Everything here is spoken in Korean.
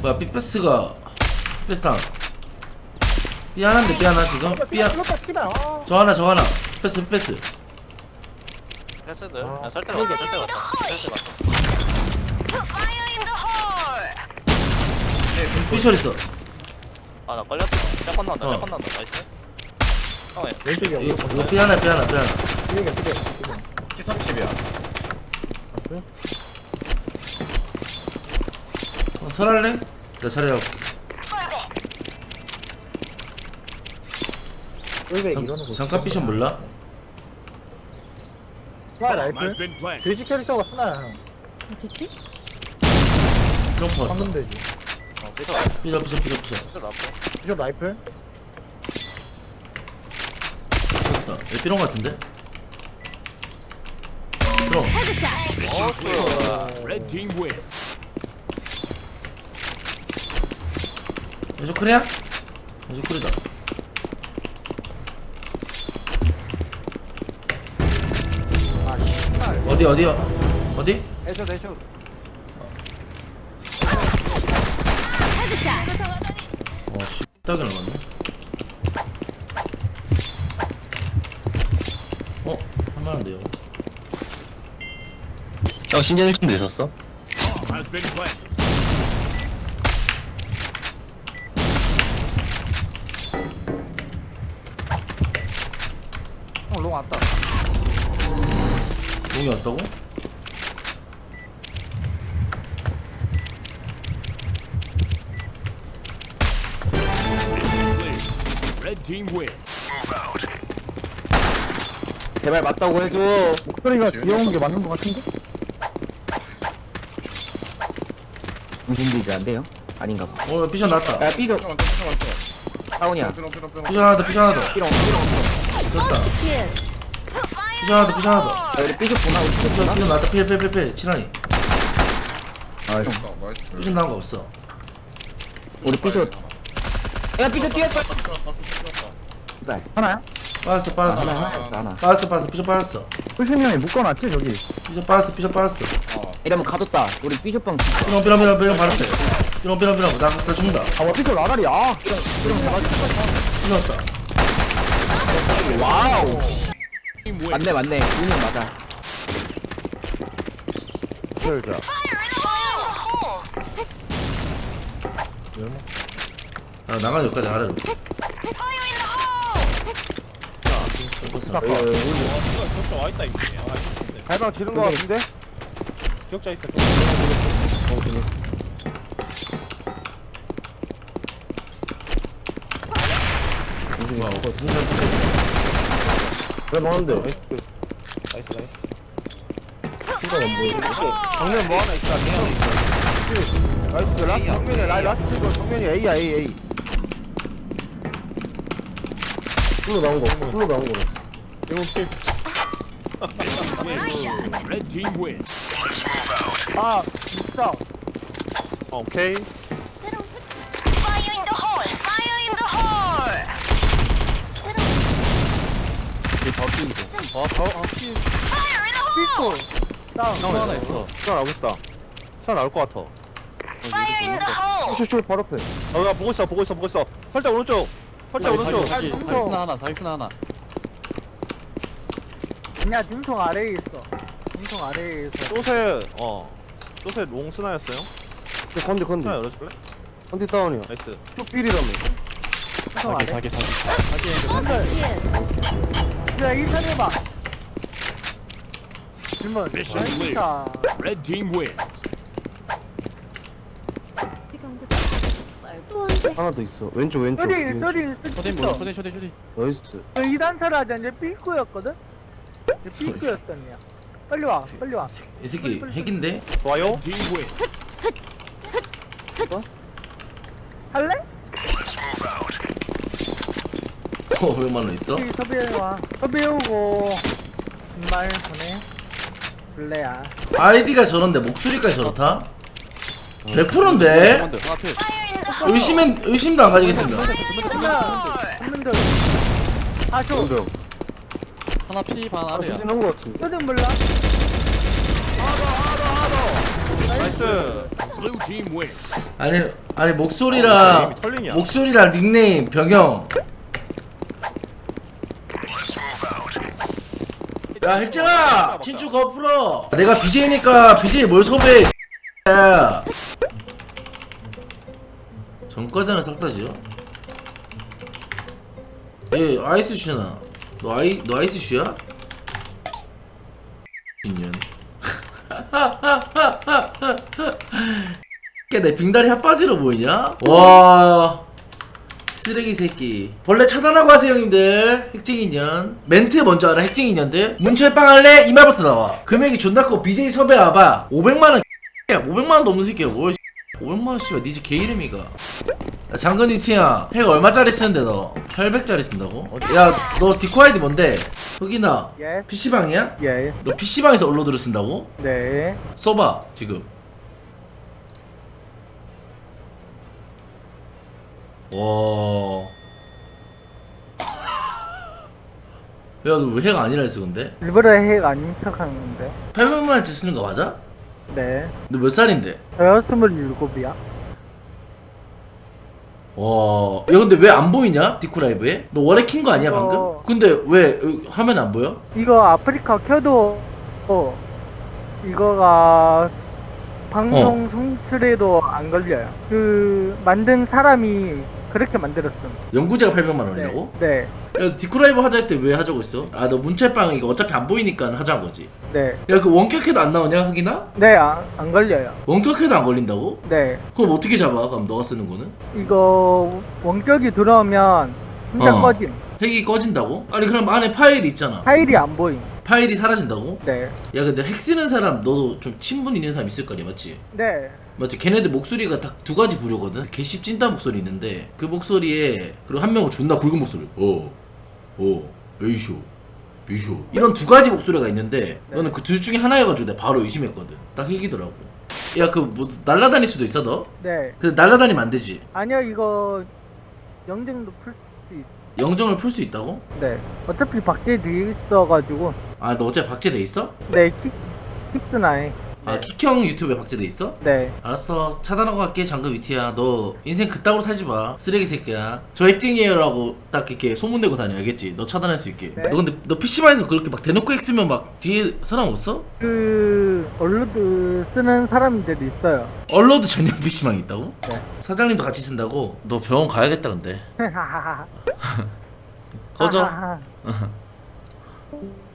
뭐야 삐패스가 삐패스 다운 삐 하나인데 삐 하나 지금 삐 하나 씨발 아 저 하나 저 하나 패스 패스 패스들. 아, 야, 설대 맞다. 설대 맞다. 설대 맞다. Fire in the hole! 삐셜 있어 아, 나 걸렸어. 짝건 나온다. 어. 짝건 나온다. 나이스. 형, 왜? 왼쪽이야 이거 이거 삐 하나 삐 하나 삐 하나 삐가 삐가 키섭집이야. 어, 설할래? 나 이러는 거 잠깐 삐션 몰라? 스나 라이플 돼지 캐릭터가 스나야 형? 트럼프 왔다 방금 돼지. 어, 삐져 삐져 삐져 나왔어. 비숍 라이플? 좋다. 얘 삐롱 같은데? 삐롱 Red team win. 왼쪽 크리야? 왼쪽 크리다 아 씨발 어디 어디야? 어디? 애쇼 애쇼. 어 씨 딱이 나갔네 어? 할만한데요 형 신전 1층도 있었어? Has been planted. Red team win. 제발 맞다고 해줘 목소리가 귀여운 게 맞는 거 같은데? 무슨 일이 안 돼요? 아닌가 봐. 어 삐션 나왔다 야 삐져 다운이야 삐션 하나 더 삐션 하나 더 삐롱 삐롱 됐다 필. 하나 하나 더야 우리 삐져 보나 우리 삐져 삐션 보나? 나왔다. 필필필필. 칠하니 아이씨. 삐션 나온 거 없어. 우리 삐져 야 삐져 뛰었어 이발 하나야? 빠졌어 빠졌어. 하나 하나 하나 빠졌어 빠졌어. 삐션 빠졌어. 풀신이 형이 묶어놨지 저기? 삐션 빠졌어 삐션 빠졌어. 이러면 가뒀다. 우리 삐져빵 삐롱 삐롱 삐롱 삐롱 바로 빼 삐롱 삐롱 삐롱 나, 나 죽는다. 아와 피셜 나다리 아 삐롱 왔다 와우. 맞네 맞네 형 맞아 hole! 아 나가 여기까지! 격자 와 있다, 이게. 아, 갈방 지른 거 같은데? 기억자 있어. 와 이거 진 짜왜 먹는데? 나이스, 나이스. 정면 뭐 하나 있다, 그냥 있어. 나이스 라스트 정면이 라 라스트 거 정면이 A야 A A 풀로 나온 거 풀로 나온 거 Red team win. 아 진짜 오케이. Fire in the hole! 다운 형 하나 있어. 사 나오고 있다. 사 나올 것 같아. Hole! 쇼쇼 바로 앞에 어, 야, 보고 있어, 보고 있어, 보고 있어. 설대 오른쪽. 설대 오른쪽. 자기스나 하나 자기스나 하나. 그냥 중통 아래에 있어 중통 아래에 있어 쪼세, 어. 쪼세 롱스나였어요? 컨디 컨디 스나 열어줄래? 컨디 다운이야 나이스. 쇼 필이라며 중통 아래 자기 자기. 야 1선 해봐 질문 Mission clear. 진짜 Red team win. 또 한대. 하나 더 있어. 왼쪽 왼쪽. 쇼디 왼쪽. 쇼디 초대 몰라 초대 초대 초대. 나이스. 저 2단타를 하자 이제 삐꾸였거든? 이제 삐꾸였었냐 빨리 와 빨리 와 이 새끼 핵인데? 좋아요. Team win. 할래? 어 500만 원 있어? 여기 섭외해 와 섭외 오고 정말 보내 블레야 아이디가 저런데 목소리까지 저렇다? 100%인데? 하나 필. Fire in the hole! 의심은, 의심도 안 가지겠습니다 한명더 아쇼 근데 하나 피 반 아래야. 소진 한거 같은데. 쇼디 몰라? 나이스. Blue team win. 아니 아니 어, 목소리랑 털리냐? 목소리랑 닉네임 변경 야 혜정아! 친추 거 풀어! 내가 BJ니까 BJ 뭘 섭외 야 전과자는 싹 다지요? 예 아이스 슈잖아. 너 아이 너 아이스 슈야? 인연 내 빙다리 핫바지로 보이냐? 와 쓰레기 새끼. 벌레 차단하고 하세요 형님들. 핵쟁이년 멘트 먼저 알아 핵쟁이년들. 문철 빵 할래? 이 말부터 나와. 금액이 존나 커. BJ 섭외 와봐. 500만원. 500만원 넘는 새끼야. 뭘 500만원 씨발. 니집 개 이름이가. 야, 장근 유티야. 핵 얼마짜리 쓰는데 너? 800짜리 쓴다고? 야 너 디코 아이디 뭔데? 흑이나 예. PC방이야? 예. 너 PC방에서 업로드를 쓴다고? 네. 써봐 지금 와. 야, 너왜 해가 아니라 했어, 근데? 일부러 핵 아닌 척 하는데. 800만 원치 쓰는 거 맞아? 네. 너 몇 살인데? 저 스물일곱이야. 와. 야, 근데 왜 안 보이냐? 디코 라이브에? 너 월에 킨거 아니야, 방금? 어. 근데 왜 어, 화면 안 보여? 이거 아프리카 켜도 어, 이거가 방송 송출에도 안 걸려요. 그 만든 사람이 그렇게 만들었음. 연구제가 800만 원이라고? 네. 야, 디코 라이브 하자 했을 때 왜 하자고 했어? 아, 너 문철빵 이거 어차피 안 보이니까 하자는 거지. 네. 야, 그 원격해도 안 나오냐, 흑이나? 네, 안, 안 걸려요. 원격해도 안 걸린다고? 네. 그럼 어떻게 잡아? 그럼 너가 쓰는 거는? 이거 원격이 들어오면 혼자 어. 꺼짐. 핵이 꺼진다고? 아니 그럼 안에 파일이 있잖아. 파일이 안 보임. 파일이 사라진다고? 네. 야 근데 핵 쓰는 사람 너도 좀 친분 있는 사람 있을 거 아니야 맞지? 네. 맞지? 걔네들 목소리가 딱 두 가지 부류거든. 개씹 찐따 목소리 있는데 그 목소리에 그리고 한 명은 존나 굵은 목소리. 어, 어, 에이쇼, 비쇼 이런 두 가지 목소리가 있는데 네. 너는 그 둘 중에 하나여가지고 내가 바로 의심했거든. 딱 핵이더라고. 야 그 뭐 날라다닐 수도 있어 너? 네. 그 날라다니면 안 되지. 아니요, 이거 영등도 풀 수 있. 영정을 풀 수 있다고? 네. 어차피 박제돼 있어가지고. 아 너 어차피 박제돼 있어? 네, 킥, 킥스나이. 아 킥형 유튜브에 박제돼 있어? 네. 알았어 차단하고 갈게 장금 위티야 너 인생 그따구로 살지 마 쓰레기 새끼야 저 핵쟁이에요라고 딱 이렇게 소문내고 다녀 알겠지? 너 차단할 수 있게 네. 너 근데 너 PC방에서 그렇게 막 대놓고 핵 쓰면 막 뒤에 사람 없어? 그 언로드 쓰는 사람들이 있어요. 얼로드 전용 PC방이 있다고? 네. 사장님도 같이 쓴다고? 너 병원 가야겠다 근데. 꺼져.